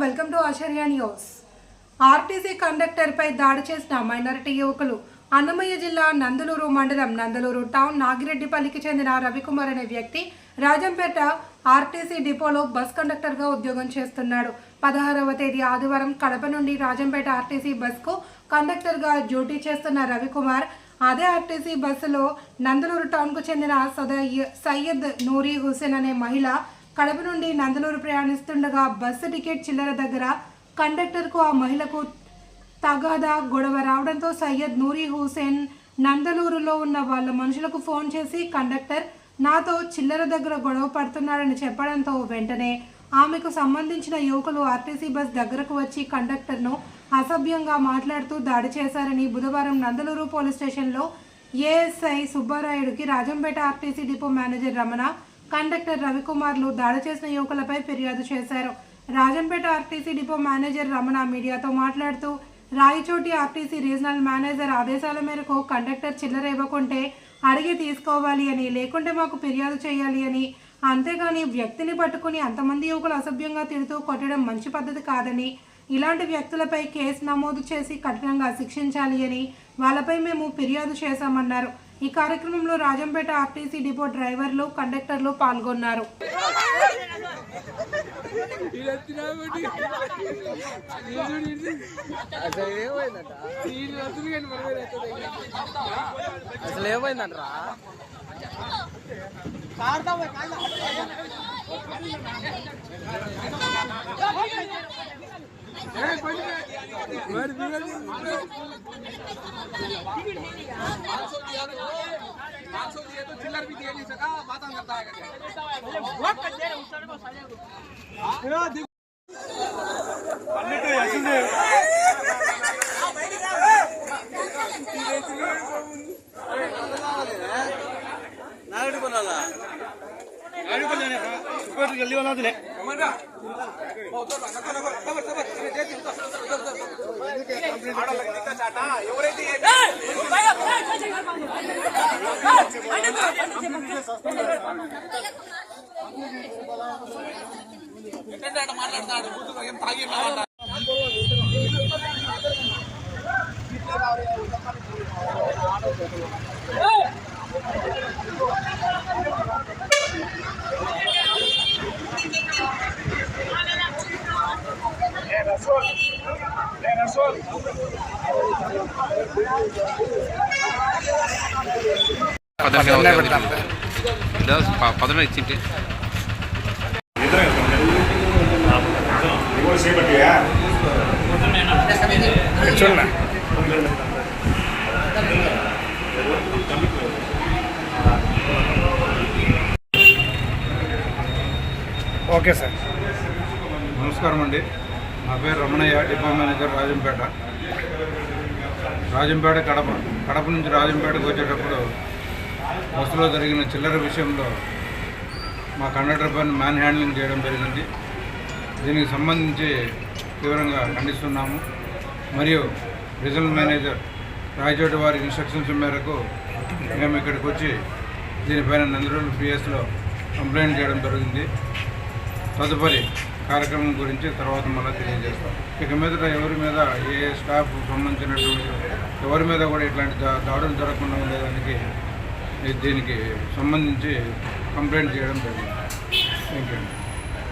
ఆచార్య news. RTC కండక్టర్పై దాడి చేసిన మైనారిటీ యువకులు అన్నమయ్య జిల్లా నందలూరు మండలం నందలూరు టౌన్ నాగిరెడ్డిపల్లికి చెందిన రవికుమార్ అనే వ్యక్తి రాజంపేట ఆర్టీసీ డిపోలో బస్ కండక్టర్గా ఉద్యోగం చేస్తున్నాడు. పదహారవ తేదీ ఆదివారం కడప నుండి రాజంపేట ఆర్టీసీ బస్కు కండక్టర్గా డ్యూటీ చేస్తున్న రవికుమార్ అదే ఆర్టీసీ బస్సులో నందలూరు టౌన్కు చెందిన సదయ్య సయ్యద్ నూరి హుసేన్ అనే మహిళ కడప నుండి నందలూరు ప్రయాణిస్తుండగా బస్సు టికెట్ చిల్లర దగ్గర కండక్టర్కు ఆ మహిళకు తగాదా గొడవ రావడంతో సయ్యద్ నూరి హుసేన్ నందలూరులో ఉన్న వాళ్ళ మనుషులకు ఫోన్ చేసి కండక్టర్ నాతో చిల్లర దగ్గర గొడవ పడుతున్నాడని చెప్పడంతో వెంటనే ఆమెకు సంబంధించిన యువకులు ఆర్టీసీ బస్ దగ్గరకు వచ్చి కండక్టర్ను అసభ్యంగా మాట్లాడుతూ దాడి చేశారని బుధవారం నందలూరు పోలీస్ స్టేషన్లో ASI సుబ్బారాయుడికి Rajampet RTC depot manager Ramana conductor రవికుమార్లు దాడి చేసిన యువకులపై ఫిర్యాదు చేశారు. Rajampet RTC depot manager Ramana మీడియాతో మాట్లాడుతూ రాయచోటి ఆర్టీసీ రీజనల్ మేనేజర్ ఆదేశాల మేరకు కండక్టర్ చిల్లర ఇవ్వకుంటే అడిగి తీసుకోవాలి అని లేకుంటే మాకు ఫిర్యాదు చేయాలి అని అంతేగాని వ్యక్తిని పట్టుకుని అంతమంది యువకులు అసభ్యంగా తిడుతూ కొట్టడం మంచి పద్ధతి కాదని ఇలాంటి వ్యక్తులపై కేసు నమోదు చేసి కఠినంగా శిక్షించాలి అని వాళ్ళపై మేము ఫిర్యాదు చేశామన్నారు. ఈ కార్యక్రమంలో రాజంపేట ఆర్టీసీ డిపో డ్రైవర్లు కండక్టర్లు పాల్గొన్నారు. అసలు ఏమైందంట అసలు ఏమైందంటరా నాగడి కొనాలా మాట్లాడతాడు ఏం తాగి Sol. పదన ఇచ్చింటే. Okay sir. నమస్కారం అండి. నా పేరు రమణయ్య డిపో మేనేజర్ రాజంపేట. రాజంపేట కడప. కడప నుంచి రాజంపేటకు వచ్చేటప్పుడు బస్సులో జరిగిన చిల్లర విషయంలో మా కండక్టర్ పైన మ్యాన్ హ్యాండ్లింగ్ చేయడం జరిగింది. దీనికి సంబంధించి తీవ్రంగా ఖండిస్తున్నాము. మరియు రీజనల్ మేనేజర్ రాయచోటి వారి ఇన్స్ట్రక్షన్స్ మేరకు మేము ఇక్కడికి వచ్చి దీనిపైన నందిరోలు పిఎస్లో కంప్లైంట్ చేయడం జరిగింది. తదుపరి కార్యక్రమం గురించి తర్వాత మళ్ళీ తెలియజేస్తాం. ఇక మీదట ఎవరి మీద ఏ స్టాఫ్ సంబంధించినటువంటి ఎవరి మీద కూడా ఇట్లాంటి దాడులు జరగకుండా ఉండేదానికి దీనికి సంబంధించి కంప్లైంట్ చేయడం జరిగింది. Thank you